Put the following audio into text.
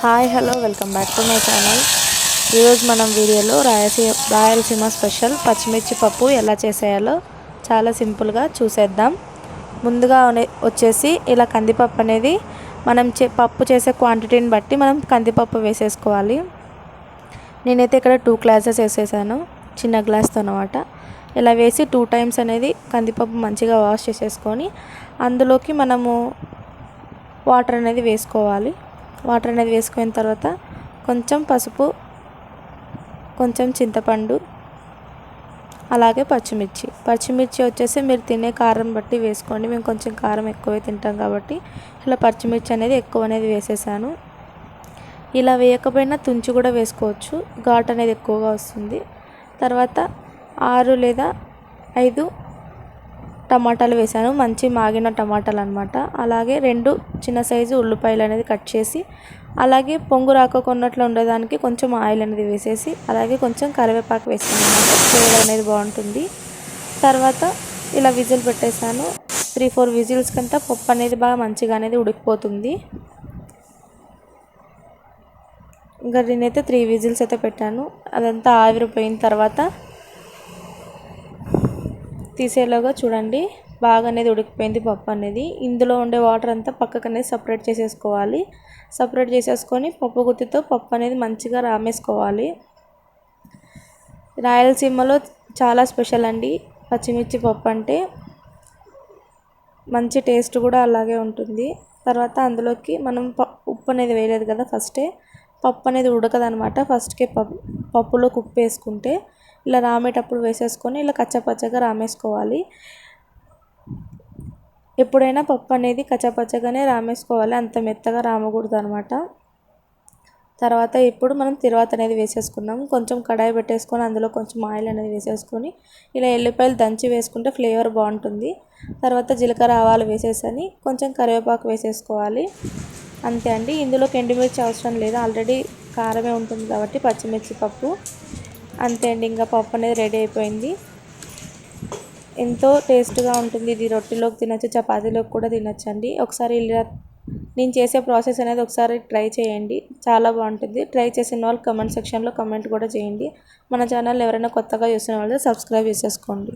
Hi hello welcome back to my channel ఈరోజు మనం వీడియోలో రాయలసీమ రాయలసీమ స్పెషల్ పచ్చిమిర్చి పప్పు ఎలా చేసేయాలో చాలా సింపుల్గా చూసేద్దాం. ముందుగా వచ్చేసి ఇలా కందిపప్పు అనేది మనం చే పప్పు చేసే క్వాంటిటీని బట్టి మనం కందిపప్పు వేసేసుకోవాలి. నేనైతే ఇక్కడ టూ గ్లాసెస్ వేసేసాను చిన్న గ్లాస్తో అనమాట ఇలా వేసి టూ టైమ్స్ అనేది కందిపప్పు మంచిగా వాష్ చేసేసుకొని అందులోకి మనము వాటర్ అనేది వేసుకోవాలి. వాటర్ అనేది వేసుకున్న తర్వాత కొంచెం పసుపు కొంచెం చింతపండు అలాగే పచ్చిమిర్చి. పచ్చిమిర్చి వచ్చేసి మీరు తినే కారం బట్టి వేసుకోండి. మేము కొంచెం కారం ఎక్కువే తింటాం కాబట్టి ఇలా పచ్చిమిర్చి అనేది ఎక్కువ అనేది వేసేసాను. ఇలా వేయకపోయినా తుంచి కూడా వేసుకోవచ్చు. ఘాట్ అనేది ఎక్కువగా వస్తుంది. తర్వాత ఆరు లేదా ఐదు టమాటాలు వేసాను మంచి మాగిన టమాటాలు అనమాట అలాగే రెండు చిన్న సైజు ఉల్లిపాయలు అనేది కట్ చేసి అలాగే పొంగు రాకోకున్నట్లు ఉండేదానికి కొంచెం ఆయిల్ అనేది వేసేసి అలాగే కొంచెం కరివేపాకు వేసాను అనమాట ఫ్లేవర్ అనేది బాగుంటుంది. తర్వాత ఇలా విజిల్ పెట్టేశాను. త్రీ ఫోర్ విజిల్స్ కంతా పప్పు అనేది బాగా మంచిగా అనేది ఉడికిపోతుంది. ఇంకా నేనైతే త్రీ విజిల్స్ అయితే పెట్టాను. అదంతా ఆవిరిపోయిన తర్వాత తీసేలాగా చూడండి బాగా అనేది ఉడికిపోయింది పప్పు అనేది. ఇందులో ఉండే వాటర్ అంతా పక్కకు అనేది సపరేట్ చేసేసుకోవాలి. సపరేట్ చేసేసుకొని పప్పు గుత్తితో పప్పు అనేది మంచిగా రామేసుకోవాలి. రాయలసీమలో చాలా స్పెషల్ అండి. పచ్చిమిర్చి పప్పు అంటే మంచి టేస్ట్ కూడా అలాగే ఉంటుంది. తర్వాత అందులోకి మనం ప ఉప్పు అనేది వేయలేదు కదా ఫస్టే. పప్పు అనేది ఉడకదనమాట. ఫస్ట్కే పప్పు పప్పులోకి ఉప్పు వేసుకుంటే ఇలా రామేటప్పుడు వేసేసుకొని ఇలా కచ్చపచ్చగా రామేసుకోవాలి. ఎప్పుడైనా పప్పు అనేది కచ్చపచ్చగానే రామేసుకోవాలి. అంత మెత్తగా రామకూడదు అనమాట తర్వాత ఇప్పుడు మనం తిరువాత అనేది వేసేసుకున్నాం. కొంచెం కడాయి పెట్టేసుకొని అందులో కొంచెం ఆయిల్ అనేది వేసేసుకొని ఇలా ఎల్లిపాయలు దంచి వేసుకుంటే ఫ్లేవర్ బాగుంటుంది. తర్వాత జీలకర్ర ఆవాలు వేసేసని కొంచెం కరివేపాకు వేసేసుకోవాలి. అంతే అండి. ఇందులోకి ఎండుమిర్చి అవసరం లేదు. ఆల్రెడీ కారమే ఉంటుంది కాబట్టి పచ్చిమిర్చి పప్పు. అంతే అండి ఇంకా పప్పు అనేది రెడీ అయిపోయింది. ఎంతో టేస్ట్గా ఉంటుంది ఇది. రొట్టెలోకి తినచ్చు చపాతీలోకి కూడా తినచ్చు అండి ఒకసారి ఇలా నేను చేసే ప్రాసెస్ అనేది ఒకసారి ట్రై చేయండి. చాలా బాగుంటుంది. ట్రై చేసిన వాళ్ళు కమెంట్ సెక్షన్లో కమెంట్ కూడా చేయండి. మన ఛానల్ ఎవరైనా కొత్తగా చూసిన వాళ్ళు సబ్స్క్రైబ్ చేసేసుకోండి.